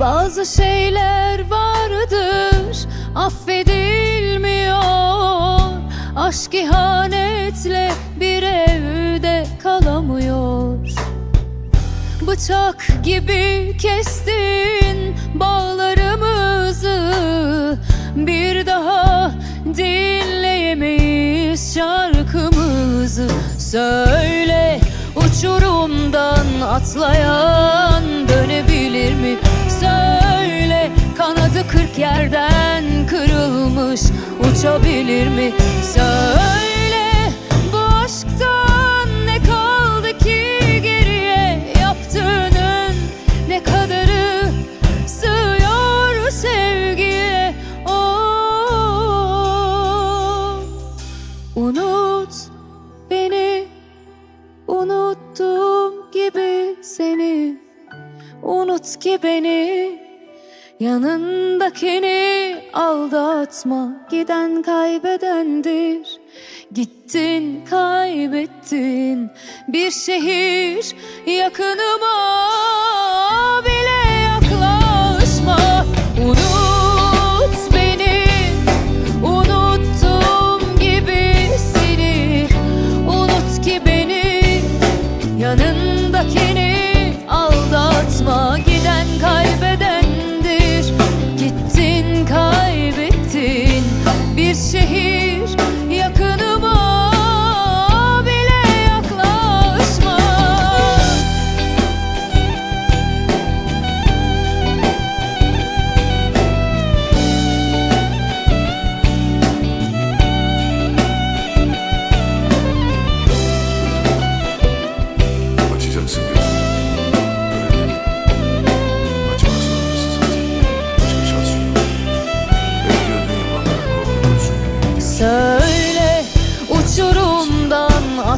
Bazı şeyler vardır affedilmiyor. Aşk ihanetle bir evde kalamıyor. Bıçak gibi kestin bağlarımızı Bir daha dinleyemeyiz şarkımızı. Söyle uçurumdan atlayan dönebilir mi? Söyle kanadı kırk yerden kırılmış uçabilir mi? Söyle bu aşktan ne kaldı ki geriye yaptığının ne kadarı sığıyor sevgiye oh. Unut beni unuttuğum gibi seni Unut ki beni yanındakini aldatma. Giden kaybedendir Gittin kaybettin. Bir şehir yakınıma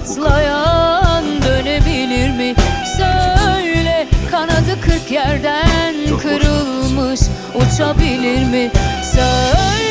atlayan dönebilir mi? Söyle kanadı kırk yerden kırılmış uçabilir mi? Söyle